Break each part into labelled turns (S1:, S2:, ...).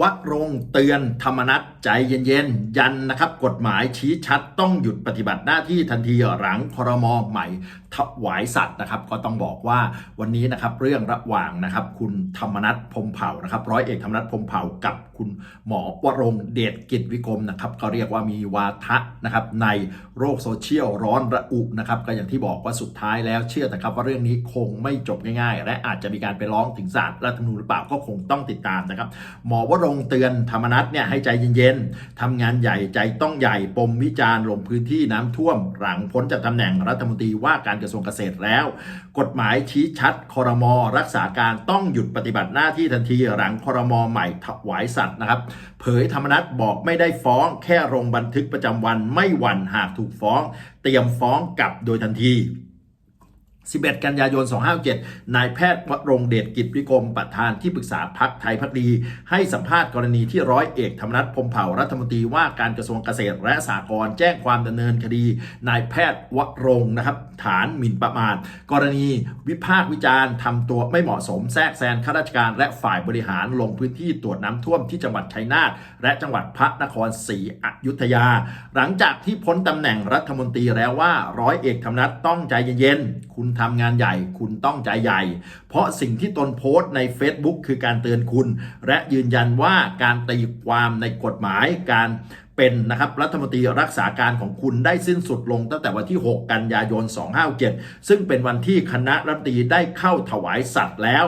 S1: วรงเตือนธรรมนัตใจเย็นๆ ยันนะครับ กฎหมายชี้ชัดต้องหยุดปฏิบัติหน้าที่ทันทีหลังครมใหม่ถวายสัตว์นะครับ ก็ต้องบอกว่าวันนี้นะครับเรื่องระหว่างนะครับ คุณธรรมนัตพมเผ่านะครับ ร้อยเอกธรรมนัตพมเผ่ากับคุณหมอวรงเดชกิจวิกรมนะครับก็เรียกว่ามีวาทะนะครับในโลกโซเชียลร้อนระอุนะครับก็อย่างที่บอกว่าสุดท้ายแล้วเชื่อแต่ครับว่าเรื่องนี้คงไม่จบง่ายๆ และอาจจะมีการไปร้องถึงศาลรัฐธรรมนูญหรือเปล่าก็คงต้องติดตามนะครับ หมอวรงเตือนธรรมนัตเนี่ยให้ใจเย็นๆทำงานใหญ่ใจต้องใหญ่ปมวิจารณ์ลงพื้นที่น้ำท่วม หลังพ้นจากตำแหน่งรัฐมนตรีว่าการกระทรวงเกษตรแล้ว กฎหมายชี้ชัดคอรมอรักษาการต้องหยุดปฏิบัติหน้าที่ทันทีหลังคอรมอใหม่ถวายสัตว์นะครับ เผยธรรมนัตบอกไม่ได้ฟ้องแค่ลงบันทึกประจำวันไม่หวั่นหากถูกฟ้อง เตรียมฟ้องกลับโดยทันที 11 กันยายน 257 นายแพทย์วรงเดชกิจวิกรมประธานที่ปรึกษาพักไทยพักดี ให้สัมภาษณ์กรณีที่ร้อยเอกธรรมนัฐพรมเผ่ารัฐมนตรีว่าการกระทรวงเกษตรและสหกรณ์แจ้งความดำเนินคดี นายแพทย์วรงนะครับฐานหมิ่นประมาท กรณีวิพากษ์วิจารณ์ทำตัวไม่เหมาะสมแทรกแซงข้าราชการและฝ่ายบริหารลงพื้นที่ตรวจน้ำท่วมที่จังหวัดชัยนาทและจังหวัดพระนครศรีอยุธยา หลังจากที่พ้นตำแหน่งรัฐมนตรีแล้วว่าร้อยเอกธรรมนัฐต้องใจเย็นๆคุณทำงานใหญ่ คุณต้องใจใหญ่ เพราะสิ่งที่ตนโพสต์ใน Facebook คือการเตือนคุณ และยืนยันว่าการตีความในกฎหมายการเป็นนะครับรัฐมนตรีรักษาการของคุณได้สิ้นสุดลงตั้งแต่วันที่ 6 กันยายน 257 ซึ่งเป็นวันที่คณะรัฐมนตรีได้เข้าถวายสัตว์แล้ว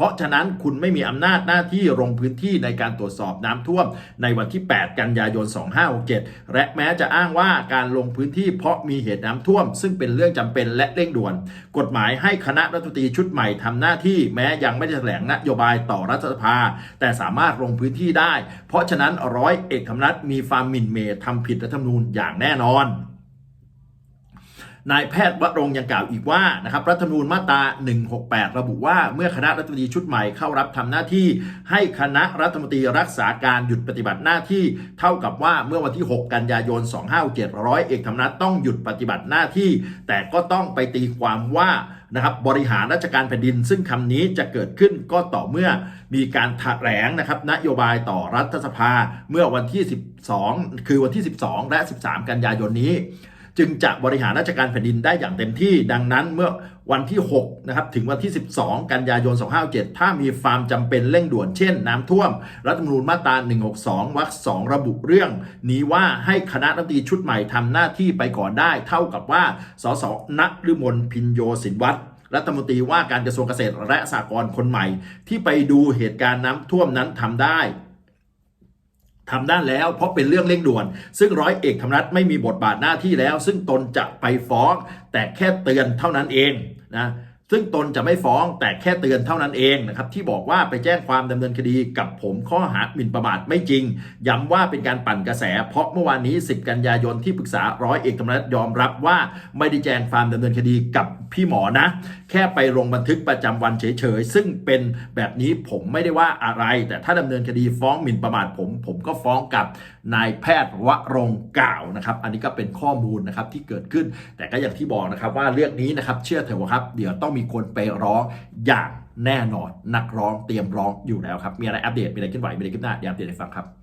S1: เพราะฉะนั้นคุณไม่มีอำนาจหน้าที่ลงพื้นที่ในการตรวจสอบน้ำท่วม ในวันที่ 8 กันยายน 2567 และแม้จะอ้างว่าการลงพื้นที่เพราะมีเหตุน้ำท่วม ซึ่งเป็นเรื่องจำเป็นและเร่งด่วน กฎหมายให้คณะรัฐมนตรีชุดใหม่ทำหน้าที่แม้ยังไม่ได้แถลงนโยบายต่อรัฐสภา แต่สามารถลงพื้นที่ได้ เพราะฉะนั้นร้อยเอกธรรมนัฐมีฟาร์มหมินเมย์ทำผิดรัฐธรรมนูญอย่างแน่นอน นายแพทย์วรงยังกล่าวอีกว่านะครับรัฐธรรมนูญมาตรา 168 ระบุว่า เมื่อคณะรัฐมนตรีชุดใหม่เข้ารับทำหน้าที่ ให้คณะรัฐมนตรีรักษาการหยุดปฏิบัติหน้าที่ เท่ากับว่าเมื่อวันที่ 6 กันยายน 2567ร้อยเอกธรรมนัฐต้องหยุดปฏิบัติหน้าที่ แต่ก็ต้องไปตีความว่านะครับบริหารราชการแผ่นดิน ซึ่งคำนี้จะเกิดขึ้นก็ต่อเมื่อมีการแถลงนะครับนโยบายต่อรัฐสภาเมื่อวันที่ 12 คือวันที่ 12 และ 13 กันยายนนี้ จึงจะบริหารราชการแผ่นดินได้อย่างเต็มที่ ดังนั้นเมื่อวันที่6นะครับถึงวันที่ 12 กันยายน 257ถ้ามีฟาร์มจำเป็นเร่งด่วนเช่น น้ำท่วม รัฐธรรมนูญมาตรา 162 วรรค 2 ระบุเรื่อง นี้ว่าให้คณะรัฐมนตรีชุดใหม่ทำหน้าที่ไปก่อนได้ เท่ากับว่า สสณฤมลพินโยสินวัตรรัฐมนตรีว่าการกระทรวงเกษตรและสหกรณ์คนใหม่ ที่ไปดูเหตุการณ์น้ำท่วมนั้นทำได้ ทำได้แล้วเพราะเป็นเรื่องเร่งด่วน ซึ่งร้อยเอกธรรมนัฐไม่มีบทบาทหน้าที่แล้ว ซึ่งตนจะไปฟ้อง แต่แค่เตือนเท่านั้นเองนะซึ่งตนจะไม่ฟ้องแต่แค่เตือนเท่านั้นเองนะครับที่บอกว่าไปแจ้งความดำเนินคดีกับผมข้อหาหมิ่นประมาทไม่จริง ย้ำว่าเป็นการปั่นกระแส เพราะเมื่อวานนี้ 10 กันยายนที่ปรึกษาร้อยเอกธรรมนัฐยอมรับว่าไม่ได้แจ้งความดำเนินคดีกับพี่หมอนะ แค่ไปลงบันทึกประจำวันเฉยๆ ซึ่งเป็นแบบนี้ผมไม่ได้ว่าอะไร แต่ถ้าดำเนินคดีฟ้องหมิ่นประมาทผม ผมก็ฟ้องกับนายแพทย์วรง์กล่าวนะครับ อันนี้ก็เป็นข้อมูลนะครับที่เกิดขึ้น แต่ก็อย่างที่บอกนะครับว่าเรื่องนี้นะครับเชื่อเถอะว่าครับ เดี๋ยวต้องมีคนไปร้องอย่างแน่นอน นักร้องเตรียมร้องอยู่แล้วครับ มีอะไรอัปเดตมีอะไรขึ้นไหวมีอะไรขึ้นหน้าเดี๋ยวอัปเดตให้ฟังครับ